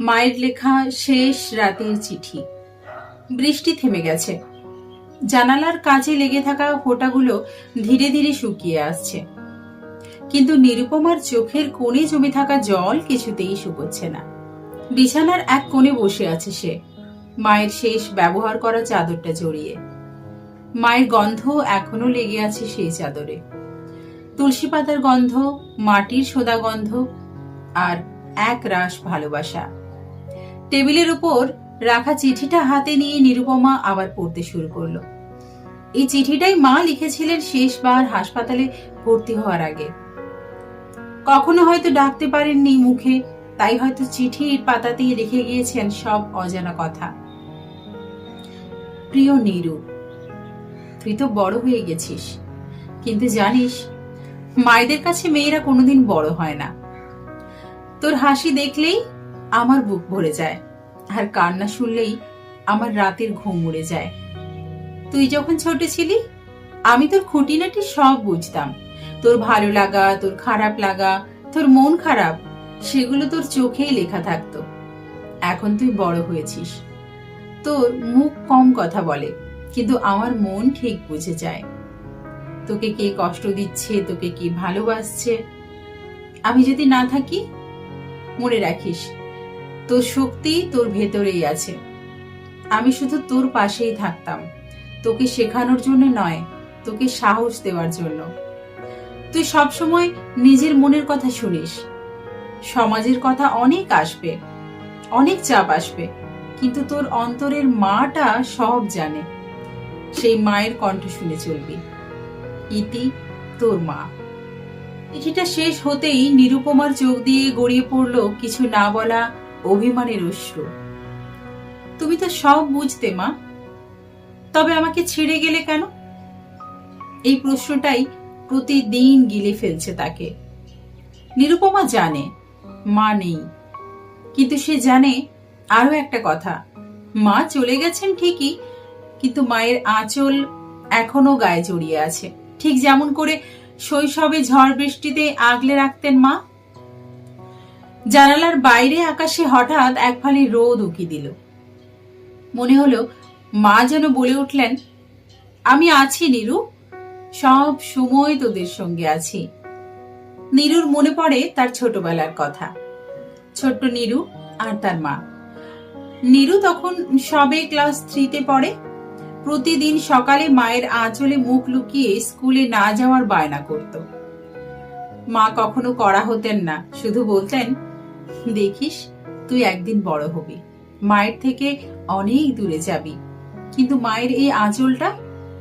মায়ের লেখা শেষ রাতের চিঠি। বৃষ্টি থেমে গেছে। জানালার কাছে লেগে থাকা ফোঁটাগুলো ধীরে ধীরে শুকিয়ে আসছে। কিন্তু নিরুপমার চোখের কোণে জমে থাকা জল কিছুতেই শুকোচ্ছে না। বিছানার এক কোণে বসে আছে সে, মায়ের শেষ ব্যবহার করা চাদরটা জড়িয়ে। মায়ের গন্ধ এখনও লেগে আছে সেই চাদরে। তুলসী পাতার গন্ধ, মাটির সোদা গন্ধ আর এক রাস ভালোবাসা। টেবিলের উপর রাখা চিঠিটা হাতে নিয়ে নিরুপমা আবার পড়তে শুরু করল। এই চিঠিটাই মা লিখেছিলেন শেষবার হাসপাতালে ভর্তি হওয়ার আগে। কখনো হয়তো ডাকতে পারেননি মুখে, তাই হয়তো চিঠির পাতাতেই রেখে গিয়েছেন সব অজানা কথা। প্রিয় নিরু, তুই তো বড় হয়ে গেছিস, কিন্তু জানিস, মায়েদের কাছে মেয়েরা কোনোদিন বড় হয় না। তোর হাসি দেখলেই আমার বুক ভরে যায়। আর কান্না শুনলেই আমার রাতের ঘুম উড়ে যায়। তুই যখন ছোট ছিলি, আমি তোর খুঁটিনাটি সব বুঝতাম। তোর ভালো লাগা, তোর খারাপ লাগা, তোর মন খারাপ, সেগুলো তোর চোখেই লেখা থাকতো। এখন তুই বড় হয়েছিস। তোর মুখ কম কথা বলে, কিন্তু আমার মন ঠিক বুঝে যায়। তোকে কে কষ্ট দিচ্ছে, তোকে কি ভালোবাসছে? আমি যদি না থাকি, মনে রাখিস তোর শক্তি তোর ভেতরেই আছে। আমি শুধু তোর পাশেই থাকতাম। তোকে শেখানোর জন্য নয়, তোকে সাহস দেওয়ার জন্য। তুই সবসময় নিজের মনের কথা শুনিস। সমাজের কথা অনেক আসবে, অনেক চাপ আসবে, কিন্তু তোর অন্তরের মাটা সব জানে। সেই মায়ের কণ্ঠ শুনে চলবি। ইতি তোর মা। চিঠিটা শেষ হতেই নিরুপমার চোখ দিয়ে গড়িয়ে পড়ল কিছু না বলা অভিমানের অশ্রু। তুমি তো সব বুঝতে, মা। তবে আমাকে ছেড়ে গেলে কেন? এই প্রশ্নটাই প্রতিদিন গিলে ফেলছে তাকে। নিরুপমা জানে, মা নেই। কিন্তু সে জানে আরও একটা কথা। মা চলে গেছেন ঠিকই, কিন্তু মায়ের আঁচল এখনও গায়ে জড়িয়ে আছে। ঠিক যেমন করে শৈশবে ঝড় বৃষ্টিতে আগলে রাখতেন মা। জানালার বাইরে আকাশে হঠাৎ এক ফালি রোদ উকি দিল। মনে হলো, মা যেন বলে উঠলেন, আমি আছি নীরু, সব সময় তোদের সঙ্গে আছি। নীরুর মনে পড়ে তার ছোটবেলার কথা। ছোট্ট নীরু আর তার মা। নীরু তখন সবে ক্লাস থ্রিতে পড়ে। প্রতিদিন সকালে মায়ের আঁচলে মুখ লুকিয়ে স্কুলে না যাওয়ার বায়না করত। মা কখনো করা হতেন না, শুধু বলতেন দেখিস, তুই একদিন বড় হবি। মায়ের থেকে অনেক দূরে যাবি। কিন্তু মায়ের এই আঁচলটা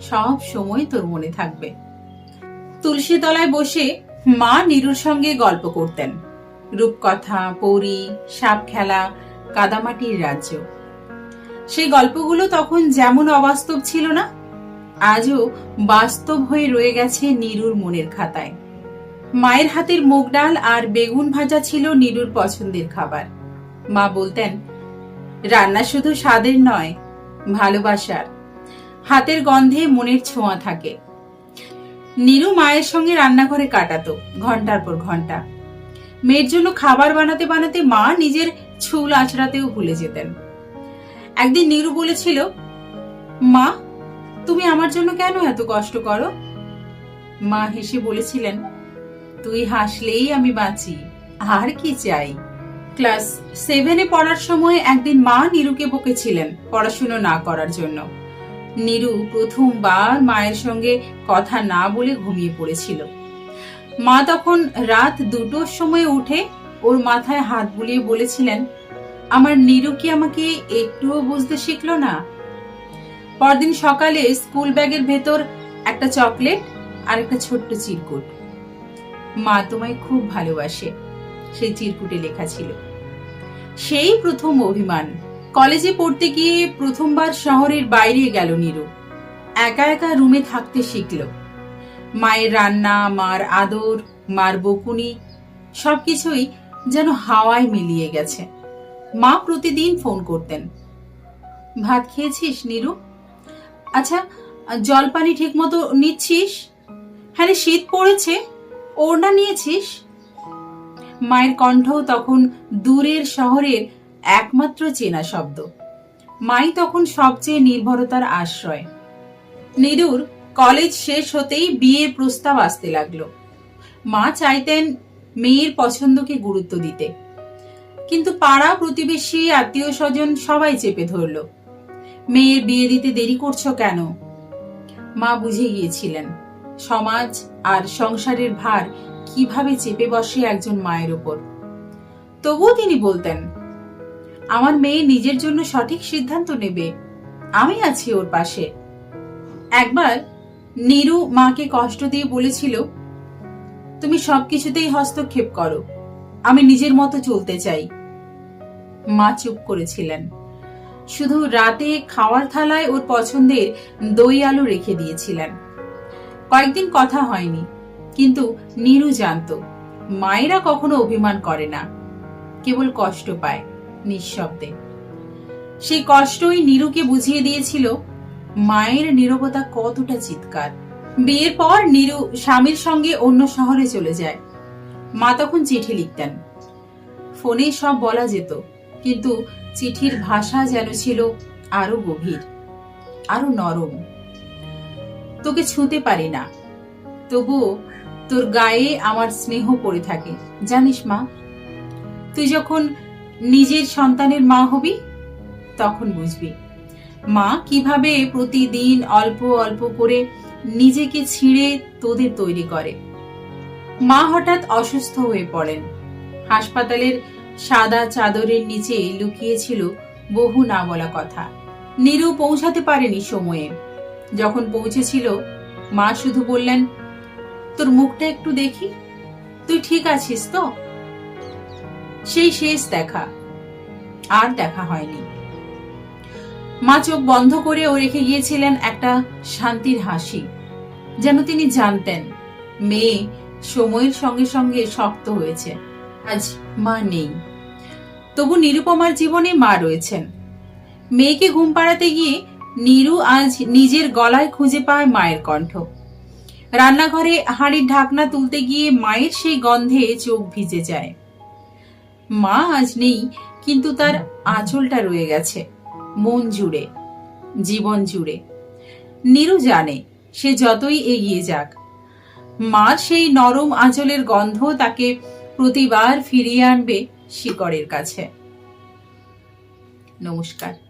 সব সময় তোর মনে থাকবে। তুলসী তলায় বসে মা নীরুর সঙ্গে গল্প করতেন। রূপকথা, পৌরি, সাপ খেলা, কাদামাটির রাজ্য। সেই গল্পগুলো তখন যেমন অবাস্তব ছিল না, আজও বাস্তব হয়ে রয়ে গেছে নীরুর মনের খাতায়। মায়ের হাতের মুগ ডাল আর বেগুন ভাজা ছিল নীরুর পছন্দের খাবার। মা বলতেন, রান্না শুধু স্বাদের নয়, ভালোবাসার। হাতের গন্ধে মনের ছোঁয়া থাকে। নীরু মায়ের সঙ্গে রান্নাঘরে কাটাতো ঘণ্টার পর ঘণ্টা। মেয়ের জন্য খাবার বানাতে বানাতে মা নিজের ছুল আছড়াতেও ভুলে যেতেন। একদিন নীরু বলেছিল, মা, তুমি আমার জন্য কেন এত কষ্ট করো? মা হেসে বলেছিলেন তুই হাসলেই আমি বাঁচি। আর কি চাই? ক্লাস সেভেনে পড়ার সময় একদিন মা নীরুকে বকেছিলেন পড়াশুনো না করার জন্য। নীরু প্রথমবার মায়ের সঙ্গে কথা না বলে ঘুমিয়ে পড়েছিল। মা তখন রাত দুটোর সময় উঠে ওর মাথায় হাত বুলিয়ে বলেছিলেন, আমার নীরু কি আমাকে একটুও বুঝতে শিখলো না? পরদিন সকালে স্কুল ব্যাগের ভেতর একটা চকলেট আর একটা ছোট্ট চিরকুট। মা তোমায় খুব ভালোবাসে সেই চিরকুটে লেখা ছিল। সেই প্রথম অভিমান। কলেজে পড়তে গিয়ে প্রথমবার শহরের বাইরে গেল নীরু। একা একা রুমে থাকতে শিখল। মায়ের রান্না, মার আদর, মার বকুনি, সবকিছুই যেন হাওয়ায় মিলিয়ে গেছে। মা প্রতিদিন ফোন করতেন। ভাত খেয়েছিস নীরু? আচ্ছা জল পানি ঠিক মতো নিচ্ছিস? হ্যাঁ শীত পড়েছে। ওড়না নিয়েছিস? মায়ের কণ্ঠ তখন দূরের শহরের একমাত্র চেনা শব্দ। মাই তখন সবচেয়ে নির্ভরতার আশ্রয়। নিরুর কলেজ শেষ হতেই বিয়ের প্রস্তাব আসতে লাগল। মা চাইতেন মেয়ের পছন্দকে গুরুত্ব দিতে। কিন্তু পাড়া প্রতিবেশী আত্মীয় স্বজন সবাই চেপে ধরল। মেয়ের বিয়ে দিতে দেরি করছ কেন? মা বুঝে গিয়েছিলেন। সমাজ আর সংসারের ভার কীভাবে চেপে বসে একজন মায়ের ওপর তবুও তিনি বলতেন, আমার মেয়ে নিজের জন্য সঠিক সিদ্ধান্ত নেবে। আমি আছি ওর পাশে। একবার নীরু মাকে কষ্ট দিয়ে বলেছিল, তুমি সবকিছুতেই হস্তক্ষেপ করো। আমি নিজের মতো চলতে চাই। মা চুপ করেছিলেন। শুধু রাতে খাওয়ার থালায় ওর পছন্দের দই আলু রেখে দিয়েছিলেন। কয়েকদিন কথা হয়নি। কিন্তু নীরু জানতো, মায়েরা কখনো অভিমান করে না, কেবল কষ্ট পায় নিঃশব্দে। সেই কষ্টই নীরুকে বুঝিয়ে দিয়েছিল, মায়ের নীরবতা কতটা চিৎকার। বিয়ের পর নীরু স্বামীর সঙ্গে অন্য শহরে চলে যায়। মা তখন চিঠি লিখতেন। ফোনে সব বলা যেত, কিন্তু চিঠির ভাষা যেন ছিল আরও গভীর, আরও নরম। তোকে ছুঁতে পারি না। তবুও তোর গায়ে আমার স্নেহ পড়ে থাকে। জানিস মা, তুই যখন নিজের সন্তানের মা হবি, তখন বুঝবি। মা, কীভাবে প্রতিদিন অল্প অল্প করে নিজেকে ছিঁড়ে তোদের তৈরি করে। মা হঠাৎ অসুস্থ হয়ে পড়েন। হাসপাতালের সাদা চাদরের নিচে লুকিয়েছিল বহু না বলা কথা। নিরু পৌঁছাতে পারেনি সময়ে। যখন পৌঁছেছিল, মা শুধু বললেন, তোর মুখটা একটু দেখি, তুই ঠিক আছিস তো? সেই শেষ দেখা, আর দেখা হয়নি। মা চোখ বন্ধ করে ও রেখে গিয়েছিলেন একটা শান্তির হাসি, যেন তিনি জানতেন, মেয়ে সময়ের সঙ্গে সঙ্গে শক্ত হয়েছে, আজ মা নেই। তবু নিরুপমার জীবনে মা রয়েছেন। মেয়েকে ঘুম পাড়াতে গিয়ে নীরু আজ নিজের গলায় খুঁজে পায় মায়ের কণ্ঠ। রান্নাঘরে হাঁড়ির ঢাকনা তুলতে গিয়ে মায়ের সেই গন্ধে চোখ ভিজে যায়। মা আজ নেই, কিন্তু তার আঁচলটা রয়ে গেছে। মন জুড়ে, জীবন জুড়ে। নীরু জানে, সে যতই এগিয়ে যাক। মা সেই নরম আঁচলের গন্ধ তাকে প্রতিবার ফিরিয়ে আনবে শিকড়ের কাছে। নমস্কার।